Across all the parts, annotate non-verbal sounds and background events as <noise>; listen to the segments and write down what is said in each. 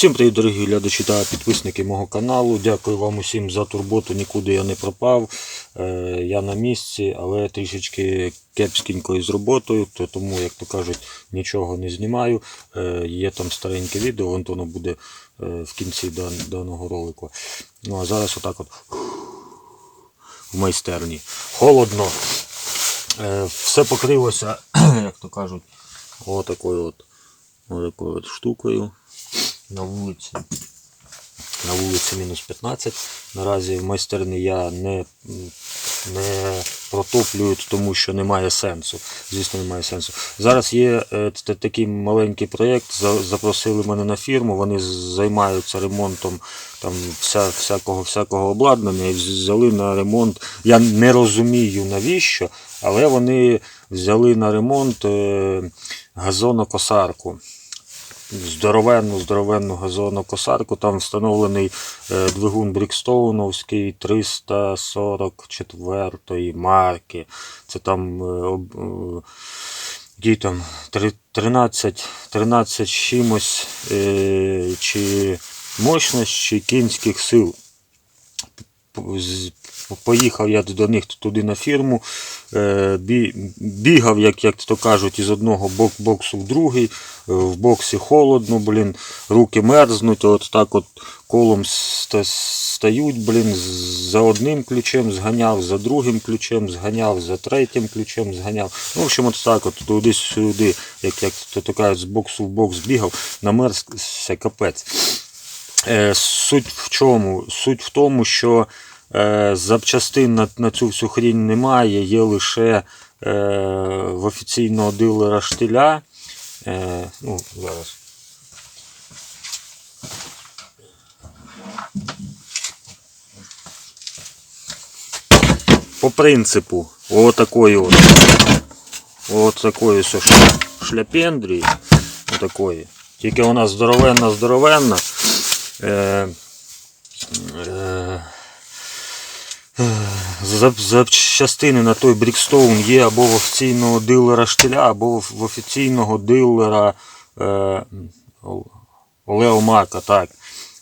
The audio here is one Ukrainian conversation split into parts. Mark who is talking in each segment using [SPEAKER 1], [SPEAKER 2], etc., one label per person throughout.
[SPEAKER 1] Всім привіт, дорогі глядачі та підписники мого каналу. Дякую вам усім за турботу. Нікуди я не пропав. Е, Я на місці, але трішечки кепськенько із роботою, то тому, як то кажуть, нічого не знімаю. Е, Є там стареньке відео, вон воно буде е, в кінці дан- даного ролику. Ну а зараз отак от в майстерні. Холодно. Все покрилося, <clears throat> як то кажуть, отакою от, от штукою на вулиці. На вулиці мінус 15. Наразі в майстерні я не, не протоплюю, тому що немає сенсу. Звісно, немає сенсу. Зараз є е, такий маленький проєкт. за- Запросили мене на фірму. Вони займаються ремонтом там вся, всякого, всякого обладнання і взяли на ремонт. Я не розумію навіщо, але вони взяли на ремонт е, газонокосарку здоровенну, здоровенну газонокосарку. Там встановлений е, двигун Брікстоуновський 344 марки. Це там, е, е, який там 13, 13 чимось чи мощність, чи кінських сил. З- Поїхав я до них туди на фірму, е, бігав, як, як то кажуть, із одного бок, боксу в другий. Е, В боксі холодно, блін, руки мерзнуть, от так от колом стають, блін, за одним ключем зганяв, за другим ключем зганяв, за третім ключем зганяв. Ну, в общем, от так от туди-сюди, як, як то, кажуть, з боксу в бокс бігав, намерзся капець. Е, Суть в чому? Суть в тому, що запчастин на, на цю всю хрінь немає, є лише е, в офіційного дилера штиля. Е, ну, зараз. По принципу, отакої от. От такої шляпендрії. Отакої. Тільки вона здоровенна, здоровенна. Е, е, Запчастини на той Брікстоун є або в офіційного дилера штиля, або в офіційного дилера е, Лео Марка. Так.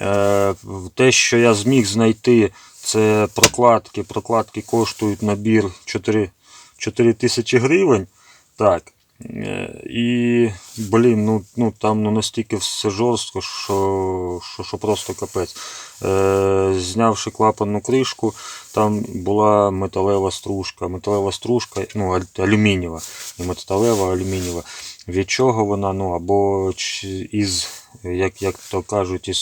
[SPEAKER 1] Е, те, що я зміг знайти, це прокладки. Прокладки коштують набір 4, 4 тисячі гривень. Так. Е, І, блін, ну, ну там ну, настільки все жорстко, що, що, що просто капець. Е, знявши клапанну кришку, там була металева стружка. Металева стружка, ну, алюмінієва. Не металева, алюмінієва. Від чого вона, ну, або із, як, як то кажуть, із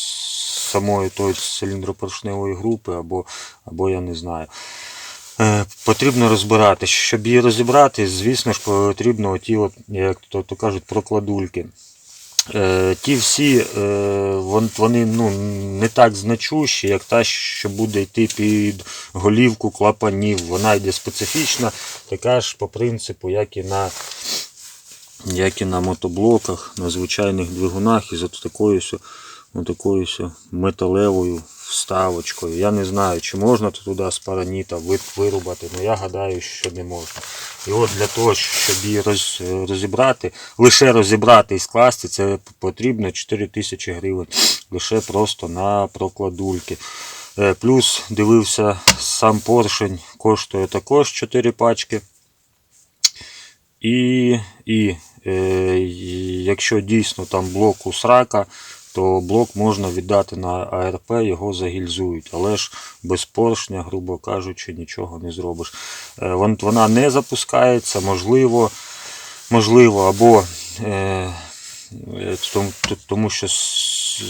[SPEAKER 1] самої тої циліндропоршневої групи, або, або я не знаю. Е, Потрібно розбирати. Щоб її розібрати, звісно ж, потрібно оті, як то, то кажуть, прокладульки. Е, ті всі е, вони ну, не так значущі, як та, що буде йти під голівку клапанів. Вона йде специфічна, така ж по принципу, як і на, як і на мотоблоках, на звичайних двигунах із такою, такою металевою вставочкою. Я не знаю, чи можна туди з параніта вирубати, але я гадаю, що не можна. І от для того, щоб її роз, розібрати, лише розібрати і скласти, це потрібно 4 тисячі гривень. Лише просто на прокладульки. Е, Плюс дивився, сам поршень коштує також 4 пачки. І, і е, якщо дійсно там блок у срака, то блок можна віддати на АРП, його загільзують. Але ж без поршня, грубо кажучи, нічого не зробиш. Е, Вона не запускається, можливо, можливо або е, е, тому, що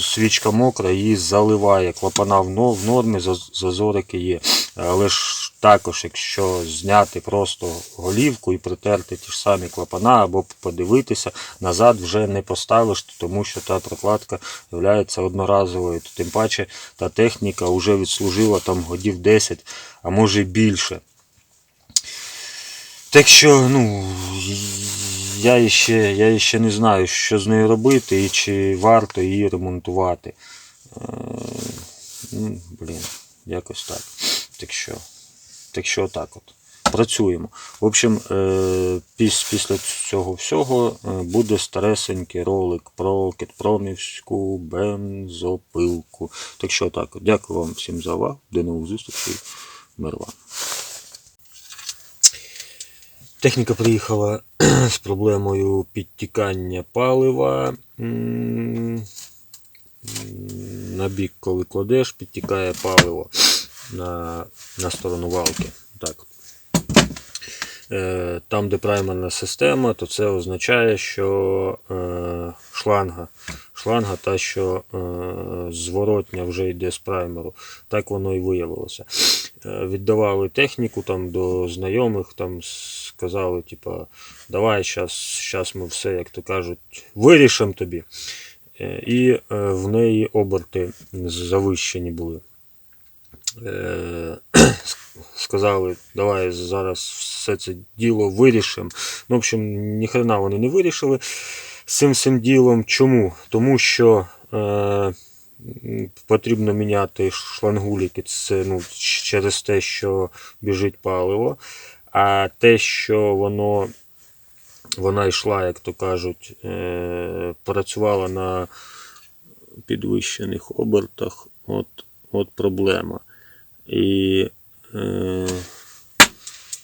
[SPEAKER 1] свічка мокра, її заливає. Клапана в нормі, зазорики є. Але ж також, якщо зняти просто голівку і притерти ті ж самі клапана, або подивитися, назад вже не поставиш, тому що та прокладка є одноразовою. Тим паче та техніка вже відслужила там годів 10, а може більше. Так що, ну, я ще, я ще не знаю, що з нею робити і чи варто її ремонтувати. Е, ну, блін, якось так. Так що, так що так от. працюємо. В общем, е, піс, після цього всього е, буде старесенький ролик про кетпромівську бензопилку. Так що так, дякую вам всім за увагу. До нових зустрічей. Мир вам. Техніка приїхала <clears throat> з проблемою підтікання палива. На бік, коли кладеш, підтікає паливо на, на сторону валки. Так. Е, Там, де праймерна система, то це означає, що е, шланга, шланга та, що е, зворотня вже йде з праймеру. Так воно і виявилося. Віддавали техніку там до знайомих, там сказали, типа, давай щас ми все, як то кажуть, вирішимо тобі. І в неї оберти завищені були. Е, <clears throat> Сказали, давай зараз все це діло вирішимо. Ну, в общем, ніхрена вони не вирішили з цим всім ділом. Чому? Тому що е, потрібно міняти шлангуліки це ну, через те, що біжить паливо, а те, що воно вона йшла, як то кажуть, е, працювала на підвищених обертах. От, от проблема. І е,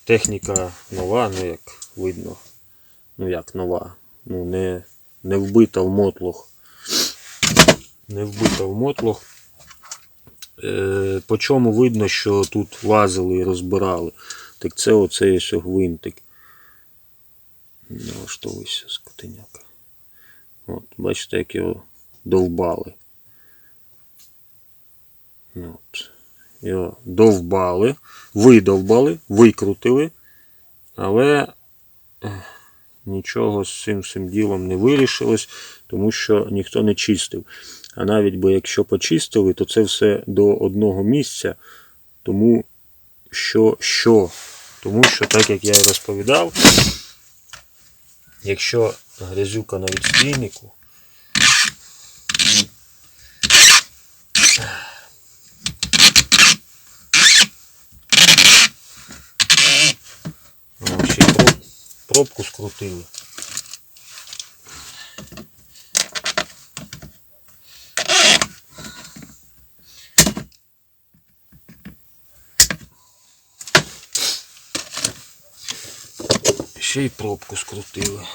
[SPEAKER 1] техніка нова, ну як видно, ну як нова, ну не, не вбита в мотлох. Не вбита в мотлох. Е, по чому видно, що тут лазили і розбирали. Так це оцей ось гвинтик. Налаштовуйся, скотиняка. От, бачите, як його довбали. От. Його довбали, видовбали, викрутили, але нічого з цим всім ділом не вирішилось, тому що ніхто не чистив. А навіть би якщо почистили, то це все до одного місця, тому що, що? Тому що, так як я і розповідав, якщо грязюка на відстійнику, ну, ще й проб- пробку скрутили. Ще й пробку скрутили.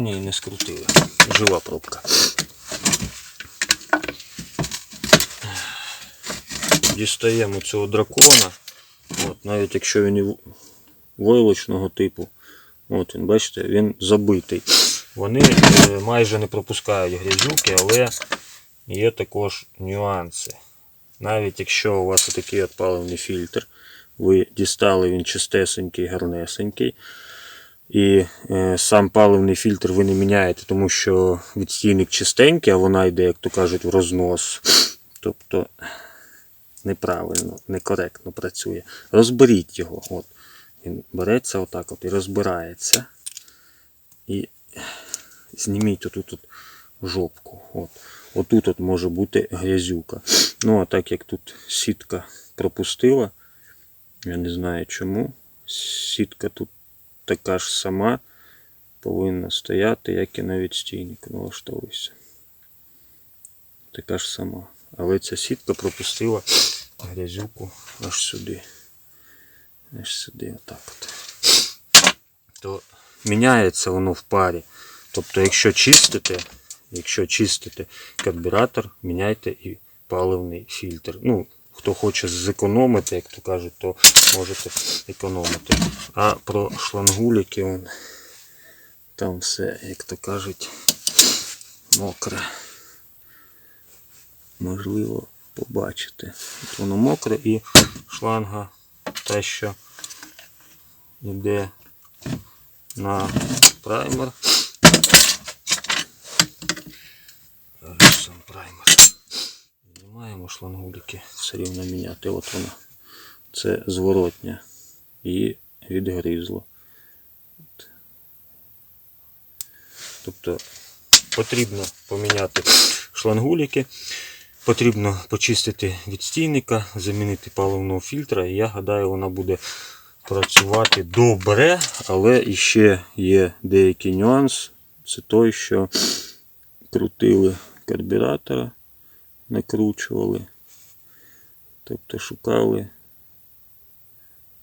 [SPEAKER 1] Ні, не скрутили. Жива пробка. Дістаємо цього дракона. От, навіть якщо він і войлочного типу. От він, бачите, він забитий. Вони е, майже не пропускають грязюки, але є також нюанси. Навіть якщо у вас такий от паливний фільтр, ви дістали він чистесенький, гарнесенький. І е, сам паливний фільтр ви не міняєте, тому що відстійник чистенький, а вона йде, як то кажуть, в рознос. Тобто неправильно, некоректно працює. Розберіть його. От. Він береться отак от і розбирається. І зніміть отут от жопку. От. Отут от може бути грязюка. Ну, а так як тут сітка пропустила, я не знаю чому. Сітка тут така ж сама повинна стояти, як і на відстійнику. Налаштовуйся. Така ж сама. Але ця сітка пропустила грязюку аж сюди. Аж сюди, отак от. То міняється воно в парі. Тобто, якщо чистите, якщо чистите карбюратор, міняйте і паливний фільтр. Ну, хто хоче зекономити, як то кажуть, то можете економити. А про шлангуліки он, там все, як то кажуть, мокре. Можливо побачити. От воно мокре і шланга те, що йде на праймер. Зараз Сам праймер. Знімаємо шлангуліки, все рівно міняти. От вона. Це зворотня. І відгризло. От. Тобто потрібно поміняти шлангуліки, потрібно почистити відстійника, замінити паливного фільтра, і я гадаю, вона буде працювати добре, але іще є деякий нюанс. Це той, що крутили карбюратора, накручували, тобто шукали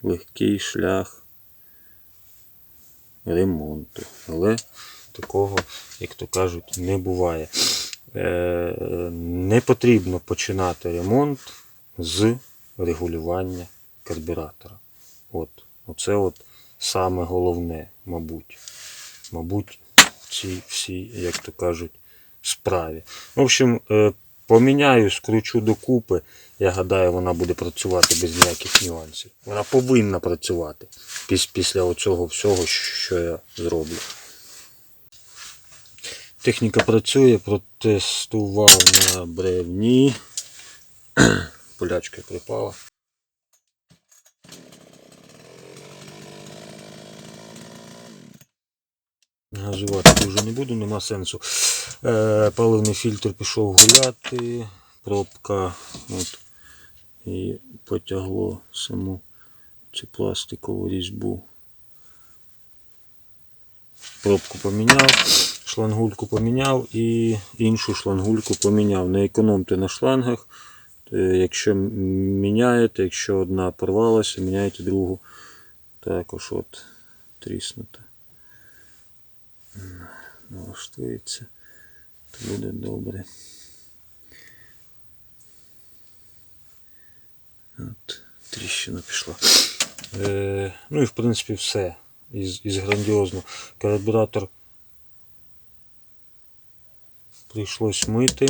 [SPEAKER 1] легкий шлях ремонту. Але такого, як то кажуть, не буває. Е, не потрібно починати ремонт з регулювання карбюратора. От, оце от саме головне, мабуть. Мабуть, в цій всій, як то кажуть, справі. В общем, е, поміняю, скручу докупи. Я гадаю, вона буде працювати без ніяких нюансів. Вона повинна працювати піс- після оцього всього, що я зроблю. Техніка працює, протестував на бревні. <clears throat> Полячка припала. Газувати вже не буду, нема сенсу. Е, паливний фільтр пішов гуляти, пробка от, і потягло саму цю пластикову різьбу. Пробку поміняв, шлангульку поміняв і іншу шлангульку поміняв. Не економте на шлангах. Е, Якщо міняєте, якщо одна порвалася, міняйте другу. Також от тріснута. Налаштується, то буде добре. От, тріщина пішла. Е, ну і в принципі все. Із, із грандіозно. Карбюратор прийшлось мити.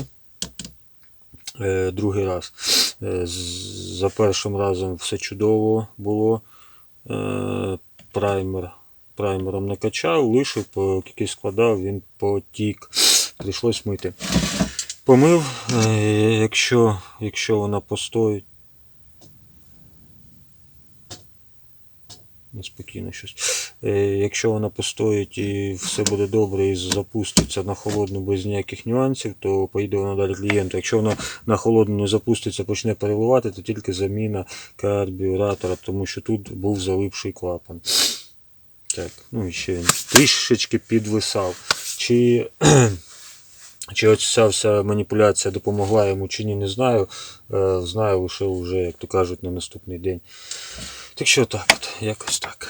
[SPEAKER 1] Е, другий раз. Е, за першим разом все чудово було. Е, праймер праймером накачав, лишив, кільки складав, він потік. Прийшлось мити. Помив, е, якщо, якщо вона постоїть. Неспокійно щось. Е, Якщо вона постоїть і все буде добре і запуститься на холодну без ніяких нюансів, то поїде вона далі клієнту. Якщо вона на холодну не запуститься, почне переливати, то тільки заміна карбюратора, тому що тут був залипший клапан. Так, ну і ще він трішечки підвисав. Чи, <clears throat> чи ця вся маніпуляція допомогла йому чи ні, не знаю. Е, знаю лише вже, як то кажуть, на наступний день. Так що так, от, якось так.